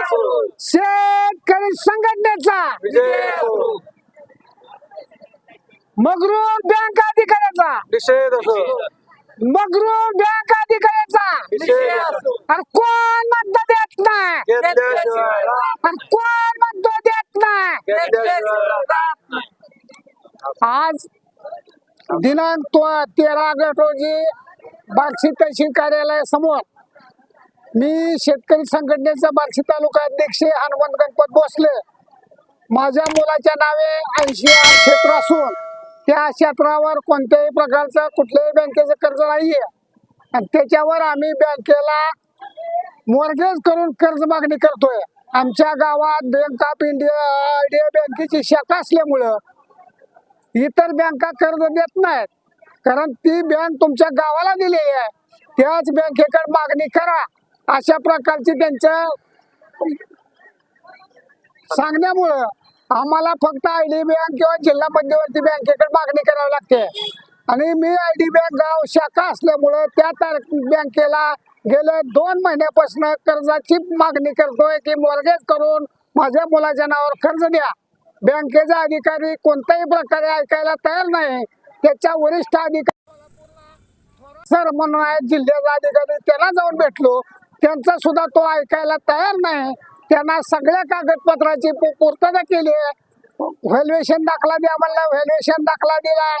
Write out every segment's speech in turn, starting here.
असो शेतकरी संघटनेचा. मगरूर बँक अधिकाऱ्याचा. मगरूर बँक अधिकाऱ्याचा. आणि कोण मत देत नाही? आणि कोण मत देत नाही? आज दिनांक तो- तेरा ऑगस्ट रोजी बार्शी तहसील कार्यालयासमोर मी शेतकरी संघटनेचा बार्शी तालुका अध्यक्ष हनुमंत गणपत भोसले. माझ्या मुलाच्या नावे ऐंशी क्षेत्र असून त्या क्षेत्रावर कोणत्याही प्रकारचं कुठल्याही बँकेचं कर्ज नाहीये. आणि त्याच्यावर आम्ही बँकेला मॉर्गेज करून कर्ज मागणी करतोय. आमच्या गावात बँक ऑफ इंडिया आयडिया बँकेची शाखा असल्यामुळं इतर बँका कर्ज देत नाहीत. कारण ती बँक तुमच्या गावाला दिलेली आहे. त्याच बँकेकडे मागणी करा. अशा प्रकारची त्यांच्या सांगण्यामुळं आम्हाला फक्त आय डी बँक किंवा जिल्हा मध्यवर्ती बँकेकडे मागणी करावी लागते. आणि मी आय डी बँक गाव शाखा असल्यामुळं त्या बँकेला गेले दोन महिन्यापासून कर्जाची मागणी करतोय की मॉर्गेज करून माझ्या मुलाच्या नावावर कर्ज द्या. बँकेचा अधिकारी कोणत्याही प्रकारे ऐकायला तयार नाही. त्याच्या वरिष्ठ अधिकारी सर म्हणून आहेत जिल्ह्याचा अधिकारी त्याला जाऊन भेटलो. त्यांचा सुद्धा तो ऐकायला तयार नाही. त्यांना सगळ्या कागदपत्राची पूर्तता केली आहे. व्हॅल्युएशन दाखला द्या म्हणला व्हॅल्युएशन दाखला दिलाय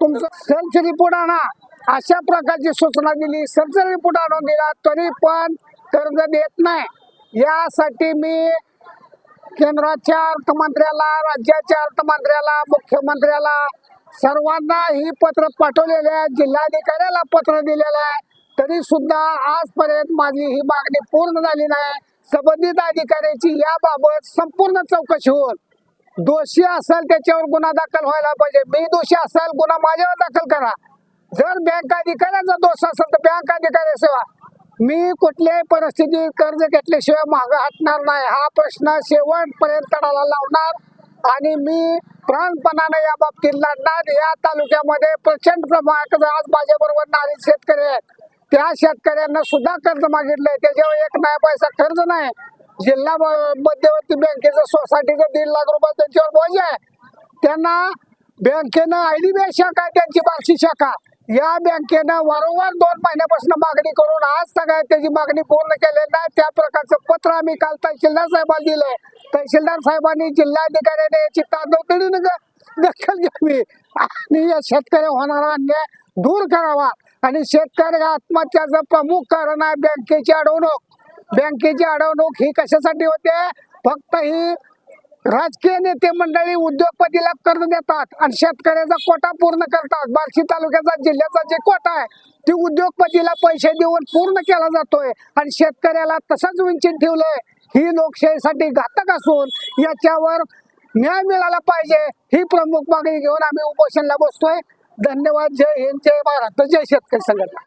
तुमचं सर्च रिपोर्ट आणा. अशा प्रकारची सूचना दिली. सर्च रिपोर्ट आणून दिला. तरी पण कर्ज देत नाही. यासाठी मी केंद्राच्या अर्थमंत्र्याला राज्याच्या अर्थमंत्र्याला मुख्यमंत्र्याला सर्वांना ही पत्र पाठवलेले आहे. जिल्हाधिकाऱ्याला पत्र दिलेलं आहे. तरी सुद्धा आजपर्यंत माझी ही मागणी पूर्ण झाली नाही. संबंधित अधिकाऱ्याची याबाबत संपूर्ण चौकशी होऊन दोषी असेल त्याच्यावर गुन्हा दाखल व्हायला पाहिजे. मी दोषी असेल गुन्हा माझ्यावर दाखल करा. जर बँक अधिकाऱ्याचा दोष असेल तर बँक अधिकारी सेवा. मी कुठल्याही परिस्थितीत कर्ज घेतल्याशिवाय माग हटणार नाही. हा प्रश्न शेवटपर्यंत तडाला लावणार आणि मी प्राणपणाने या बाबतीत लढणार. या तालुक्यामध्ये प्रचंड प्रमाणात आज माझ्याबरोबर नारी शेतकरी आहेत. त्या शेतकऱ्यांना सुद्धा कर्ज मागितलंय. त्याच्यावर एक नाही पैसा कर्ज नाही. जिल्हा मध्यवर्ती बँकेचं सोसायटीचं दीड लाख रुपये त्यांच्यावर बोज आहे त्यांना बँकेनं आयडी बँक शाखा आहे त्यांची बार्शी शाखा. या बँकेनं वारंवार दोन महिन्यापासून मागणी करून आज सगळ्या त्याची मागणी पूर्ण केलेली नाही. त्या प्रकारचं पत्र आम्ही काल तहसीलदार साहेबांना दिलंय. तहसीलदार साहेबांनी जिल्हाधिकाऱ्याने याची तातडीने दखल घ्यावी. आणि या शेतकऱ्या होणारा अन्याय दूर करावा. आणि शेतकरी आत्महत्याचं प्रमुख कारण आहे बँकेची अडवणूक. बँकेची अडवणूक ही कशासाठी होते? फक्त ही राजकीय नेते मंडळी उद्योगपतीला कर्ज देतात आणि शेतकऱ्याचा कोटा पूर्ण करतात. बार्शी तालुक्याचा जिल्ह्याचा जे कोटा आहे ती उद्योगपतीला पैसे देऊन पूर्ण केला जातोय. आणि शेतकऱ्याला तसंच विंचित ठेवलंय. ही लोकशाहीसाठी घातक असून याच्यावर न्याय मिळाला पाहिजे. ही प्रमुख मागणी घेऊन आम्ही उपोषणला बसतोय. धन्यवाद. जय हिंद जय महाराष्ट्र जय शेतकरी संघटना.